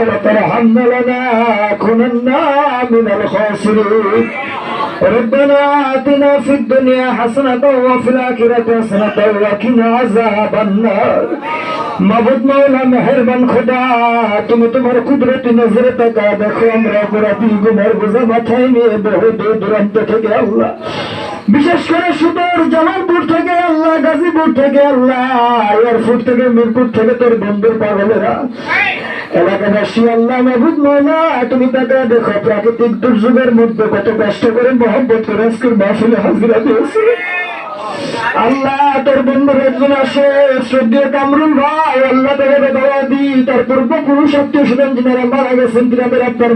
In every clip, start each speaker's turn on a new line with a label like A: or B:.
A: وترحمنا لنكونن من الخاسرين ربنا آتنا في الدنيا حسنة وفي الآخرة حسنة وقنا عذاب النار মাবুদ মাওলা মেহেরবান খোদা তুমি তোমার কুদরতি নজরে তাকা দেখো আমরা অপরাধী গুনার বোঝা মাথায় নিয়ে বহু দূর দূরান্ত থেকে আল্লাহ বিশেষ করে সুদূর জামালপুর থেকে আল্লাহ গাজীপুর থেকে আল্লাহ এয়ারপোর্ট থেকে মিরপুর থেকে তোর বন্ধুর পাগলেরা প্রাকৃতিক দুর্যোগের মধ্যে কত কষ্ট করে মহব্বত করে আজকের মাহফিলে হাজিরা দিয়েছে। আল্লাহ তোর বন্ধুর একজন কামরুল ভাই, আল্লাহ দাওয়া দি তার আত্মীয় স্বজন যিনারা মারা গেছেন, তিনাদের আপনার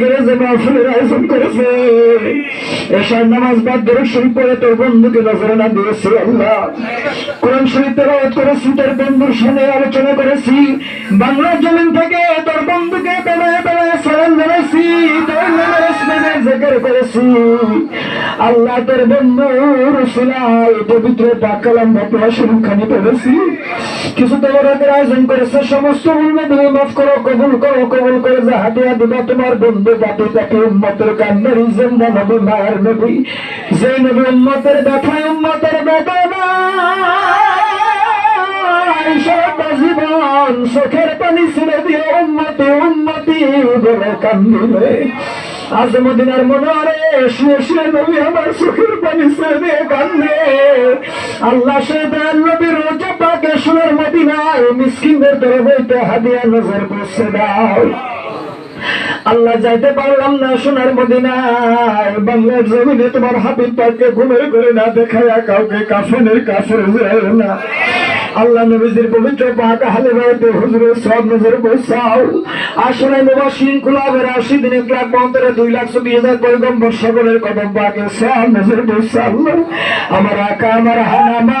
A: গ্যারেজে মাহফিলের আয়োজন করেছে। এসার নামাজ বাদ ধরে শরীফ পরে তোর বন্ধুকে নজরানা দিয়েছে আল্লাহ। কোরআন শরীফ তেলাওয়াত করেছি, তোর বন্ধুর সামনে আলোচনা করেছি। বাংলার জমিন থেকে তোর বন্ধুকে জেকের করেছি। আল্লাহ তোর বন্ধু রসুলাই পবিত্র ডাকালাম বাপরা শরীফ খানি পড়েছি। কিছু তোমাদের আয়োজন করেছে, সমস্ত উন্মে মাফ করো, কবুল করো, কবুল করে যা হাতিয়া দিবা তোমার বন্ধু জাতি জাতি উম্মতের কান্নারি জিন্দা নবী, মায়ের নবী। যে নবী উম্মতের ব্যথায় উম্মতের বেদনা জীবন চোখের পানি ছেড়ে দিয়ে উন্নতি উন্নতি বলে কান্দিলে। আজ মদিনার মনোরে শুয়ে শুয়ে নবী আমার চোখের পানি দিয়ে কান্দে আল্লাহ সে দয়াল নবীর রোজা পাকে শুনের মদিনায় মিসকিনদের তরে বইতে হাদিয়া নজর করছে দাও আল্লাহ যাইতে পারলাম না সোনার মদিনায়। বাংলার জমিনে তোমার হাবিব পাকে ঘুমের করে না দেখায় কাউকে কাফনের কাফের না। আল্লাহ নবীজির পবিত্র পাক আহলে বাইতে হুজুরের সব নজর বসাও আসলে নবা শৃঙ্খলা আবার আশি দিনে ক্লাব পঞ্চারে দুই লাখ চব্বিশ হাজার পয়গম্বর কদম পাকে সব নজর আল্লাহ আমার আকা, আমার হানামা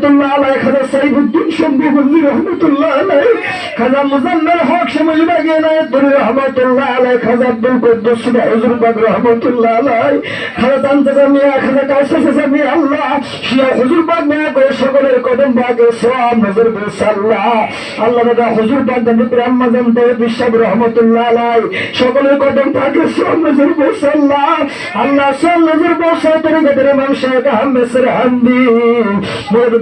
A: রহমতুল্লাহ সকলের কদম বাগে দাদা হুজুর পাক নবী আম্মাজান তৈব বিশ্বাব রহমতুল্লাহ আলাই সকলের কদম থাকে সব নজর বসা আল্লাহ তরিকতের আহমেদ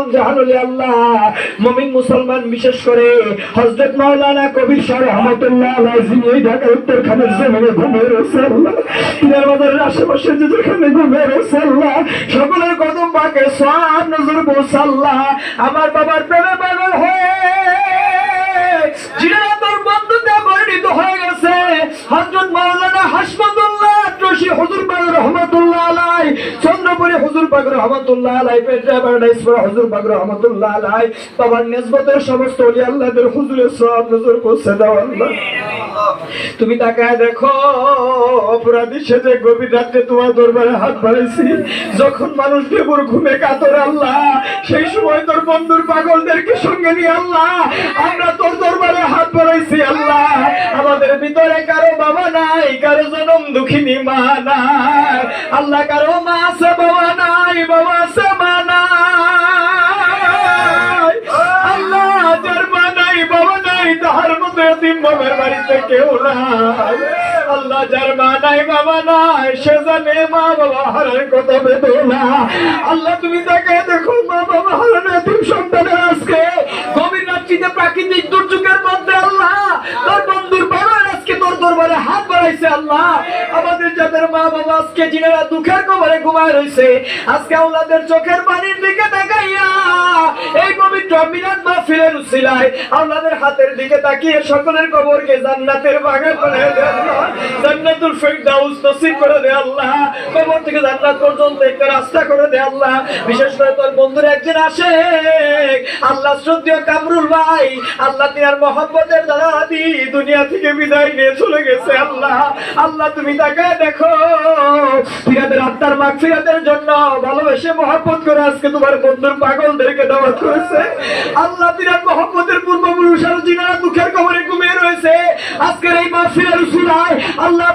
A: তামাম জাহানুল আল্লাহ। মুমিন মুসলমান বিশেষ করে মাওলানা কবির সকলের কদম পাকে নজর বসা আল্লাহ। আমার বাবার প্রেমে পাগল হয়ে বন্ধুতে পরিণত হয়ে গেছে। হযরত মাওলানা হাসমাতুল্লাহ আটরশি হুজুর পাক রহমাতুল্লাহ আলাই চন্দ্রপুরে হুজুর পাক রহমাতুল্লাহ আলাই হুজুর পাক রহমাতুল্লাহ আলাই বাবার নিসবতের সমস্ত ওলি আল্লাহদের সব নজর পৌঁছে দাও আল্লাহ। তুমি তাকায় দেখো অপরাধী সেজে গভীর রাত্রে তোমার দরবারে হাত বাড়াইছি। যখন মানুষ দেবর ঘুমে কাতর আল্লাহ, সেই সময় তোর বন্ধুর পাগলদেরকে সঙ্গে নিয়ে আল্লাহ, আমরা তোর দরবারে হাত বাড়াইছি আল্লাহ। আমাদের ভিতরে কারও বাবা নাই, কারও জনম দুঃখিনী মা নাই। আল্লাহ কারও মা আছে, বাবা নাই, বাবা আল্লাহ নাই, বাবা নাই, তাহার বাবার বাড়িতে কেউ নাই। আল্লাহ নাই, বাবা নাই, সে জানে মা বাবা হারার বেদনা। আল্লাহ তুমি তাকে দেখো, মা বাবা হারানো এতিম সন্তানের আজকে। গভীর রাত্রিতে প্রাকৃতিক দুর্যোগের মধ্যে আল্লাহ বন্ধুর বাবার আজকে তোর
B: দরবারে হাত আল্লাহ। আমাদের যাদের মা বাবা আজকে যিনারা দুঃখের কবরে ঘুমায় রয়েছে, আজকে আল্লাহদের চোখের পানির দিকে তাকাইয়া এই পবিত্র মিলাদ মাহফিলের উসিলায় আওলাদের হাতের দিকে তাকিয়ে সকলের কবরকে জান্নাতের বাগান বানায় দে আল্লাহ। জান্নাতুল ফিরদাউস নসিব করে দে আল্লাহ। কবর থেকে জান্নাত পর্যন্ত একটা রাস্তা করে দে আল্লাহ। বিশেষ করে তোর বন্ধুর একজন আসে। আল্লাহ শ্রদ্ধেয় কামরুল ভাই, আল্লাহ তিনার মহব্বতের আদি দুনিয়া থেকে বিদায় নিয়ে চলে গেছে আল্লাহ। আল্লাহ তুমি তাকে দেখো। ফিরাদের আত্মার মাগ ফিরাদের জন্য ভালোবেসে মহব্বত করে আজকে তোমার বন্ধুর পাগলদেরকে আল্লাহ পূর্বপুরুষ দুঃখের কবরে ঘুমিয়ে রয়েছে। আজকের এই মাহফিলের উসুলায় আল্লাহ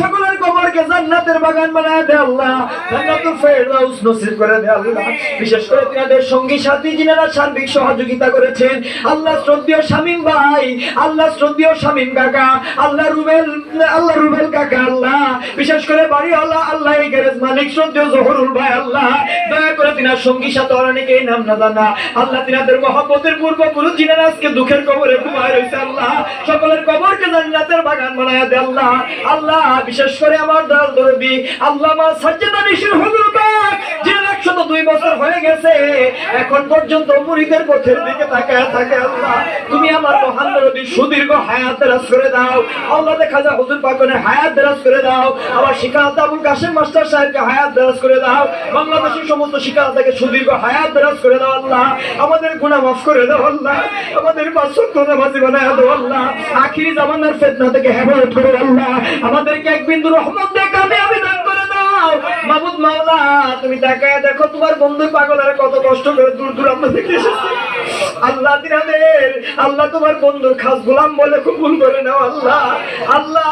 B: সকলের কবরকে জান্নাতের বাগান বানায় দে আল্লাহ। জান্নাতুল ফেরদাউস নসিব করে দে আল্লাহ। বিশেষ করে তিনাদের সঙ্গী সাথী যিনারা সার্বিক সহযোগিতা করেছেন, আল্লাহ শ্রদ্ধেয় শামীম ভাই, আল্লাহ শ্রদ্ধেয় শামীম কাকা, আল্লাহ রুবেল আল্লাহ রুবেল কাকা, আল্লাহ। বিশেষ করে বাড়ি আল্লাহ আল্লাহ এই গ্যারেজ মালিক শ্রদ্ধেয় জহরুল ভাই, আল্লাহ। দয়া করে তিনার সঙ্গী সাথে অনেকেই নাম না জানা। আল্লাহ তিনাদের মহব্বতের পূর্বপুরুষ যিনারা আজকে দুঃখের কবরে ঘুমায় রয়েছে, আল্লাহ। সকলের কবরকে জান্নাতের বাগান বানায় দে আল্লাহ। আল্লাহ বিশেষ করে আমার দয়াল দরদি আল্লাহ মা সাজ্জাদা নিশির হুজুর পাক যিনি একশত দুই বছর হয়ে গেছে, এখন পর্যন্ত মুরিদের পথের দিকে তাকায় থাকে আল্লাহ। তুমি আমার মহান দরদি সুদীর্ঘ হায়াত দারাজ করে দাও। আল্লাহ দেখা যা হুজুর পাকনের হায়াত দারাজ করে দাও। আমার শিকাত আবুল কাশেম মাস্টার সাহেবকে হায়াত দারাজ করে দাও। বাংলাদেশের সমস্ত শিকাতাকে সুদীর্ঘ হায়াত দারাজ করে দাও আল্লাহ। আমাদের গুনাহ মাফ করে দাও আল্লাহ। আমাদের পাঁচশো নামাজি বানায় দাও আল্লাহ। আখিরি জামানার ফেতনা থেকে হেফাজত করে আল্লাহ। আমাদেরকে এক বিন্দু রহমত দিয়ে আমি দান করে দাও। মাহমুদ মাওলা, তুমি দেখায় দেখো, তোমার বন্ধু পাগলের কত কষ্ট করে দূর দূরান্ত থেকে এসেছে। আল্লাহ দিনাদের আল্লাহ তোমার বন্ধুর খাস গোলাম বলে কবুল করে নাও, আল্লাহ। আল্লাহ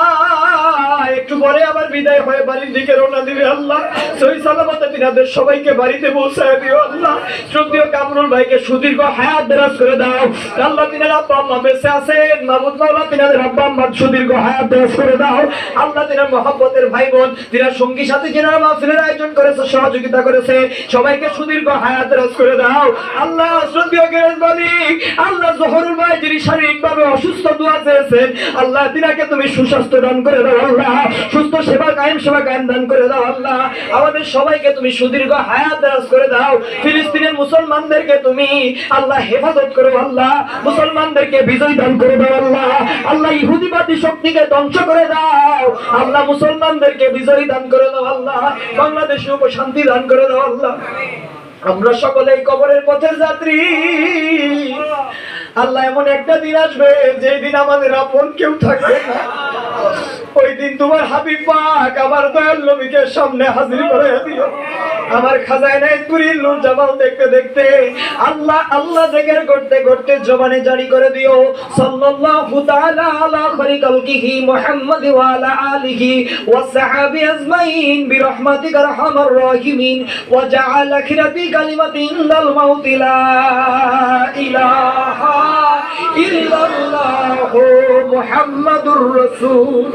B: একটু পরে আবার বিদায় হয়ে বাড়ির দিকে রওনা দিবে আল্লাহ। সই সালামতে তিনাদের সবাইকে বাড়িতে পৌঁছায় দিও আল্লাহ। শ্রদ্ধেয় কামরুল ভাইকে সুদীর্ঘ হায়াত দেরাজ করে দাও। আল্লাহ, তিনার আব্বা আম্মা বেঁচে আছেন। মাহমুদ মাওলা, তিনাদের আব্বা আম্মার সুদীর্ঘ হায়াত দেরাজ করে দাও। আল্লাহ, তিনার মহব্বতের ভাই বোন তিনার সঙ্গী সাথে যিনারা মাহফিলের আয়োজন করেছে, সহযোগিতা করেছে, সবাইকে সুদীর্ঘ হায়াত দেরাজ করে দাও। আল্লাহ, শ্রদ্ধেয় গেরেজ মালিক, আল্লাহ জহরুল ভাই, যিনি শারীরিকভাবে অসুস্থ দোয়া চেয়েছেন, আল্লাহ, তিনাকে তুমি সুস্বাস্থ্য দান করে দাও, আল্লাহ। সুস্থ সেবা কায়েম সেবা কায়েম দান করে দাও আল্লাহ। আমাদের সবাইকে তুমি সুদীর্ঘ হায়াত দারাজ করে দাও। ফিলিস্তিনের মুসলমানদেরকে তুমি আল্লাহ হেফাজত করো আল্লাহ। মুসলমানদেরকে বিজয় দান করে দাও আল্লাহ। আল্লাহ ইহুদিবাদী শক্তিকে ধ্বংস করে দাও। আল্লাহ মুসলমানদেরকে বিজয় দান করে দাও আল্লাহ। বাংলাদেশে উপশান্তি দান করে দাও আল্লাহ। আমরা সকলেই কবরের পথের যাত্রী। আল্লাহ এমন একটা দিন আসবে যেদিন আমাদের আপন কেউ থাকবে না। ওই দিন তোমার হাবিব পাক আবার দয়াল নবীকে সামনে হাজির করে দিও। আমার খাজায় নাই তুরিল নূর জামাল দেখতে দেখতে। আল্লাহ আল্লাহ জিকির করতে করতে জবানে জারি করে দিও। সাল্লাল্লাহু তাআলা আলা খারি কালকিহি মুহাম্মদ ওয়া আলা আলিহি ওয়া সাহাবি আজমাইন বিরহমাতিকা আরহামার রাহিমিন ওয়া জাআল আখিরাতি কালিমাতিন ইনদাল মাউত লা ইলাহা ইল্লাল্লাহু মুহাম্মাদুর রাসূল।